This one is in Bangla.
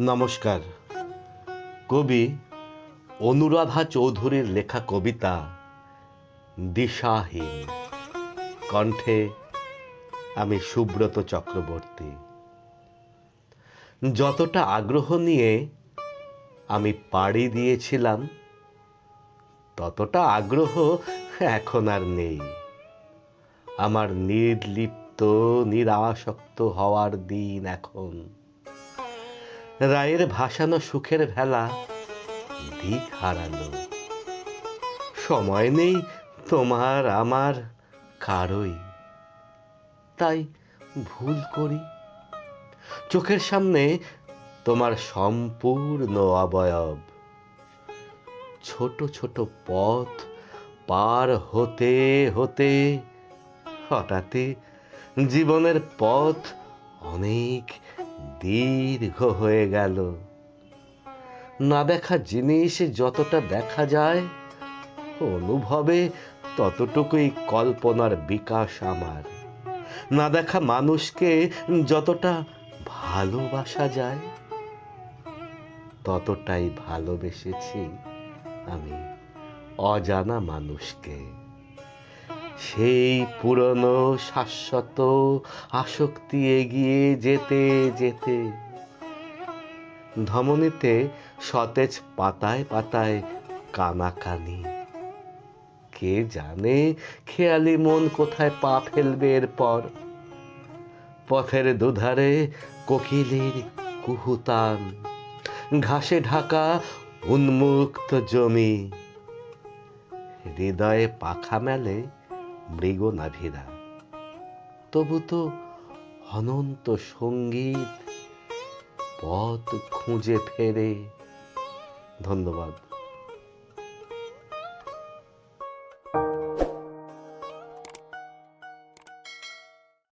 নমস্কার। কবি অনুরাধা চৌধুরীর লেখা কবিতা দিশাহীন। কণ্ঠে আমি সুব্রত চক্রবর্তী। যতটা আগ্রহ নিয়ে আমি পাড়ি দিয়েছিলাম, ততটা আগ্রহ এখন আর নেই। আমার নির্লিপ্ত, নিরাসক্ত হওয়ার দিন এখন। রায়ের ভাসানো সুখের ভেলা দিক হারালো। সময় নেই তোমার আমার কারই। তাই ভুল করি। চোখের সামনে তোমার সম্পূর্ণ অবয়ব। ছোট ছোট পথ পার হতে হতে হঠাৎই জীবনের পথ অনেক দীর্ঘ হয়ে গেল। না দেখা জিনিস যতটা দেখা যায়, অনুভবে ততটুকুই কল্পনার বিকাশ আমার। না দেখা মানুষকে যতটা ভালোবাসা যায়, ততটাই ভালোবেসেছি আমি অজানা মানুষকে। সেই পুরনো শাশ্বত আসক্তি এগিয়ে যেতে যেতে ধমনীতে সতেজ পাতায় পাতায় কানাকানি। কে জানে খেয়ালি মন কোথায় পা ফেলবে এরপর? পথের দুধারে কোকিলের কুহুতান, ঘাসে ঢাকা উন্মুক্ত জমি। হৃদয়ে পাখা মেলে মৃগনাভিরা তবু তো অনন্ত সংগীত পথ খুঁজে ফেরে। ধন্যবাদ।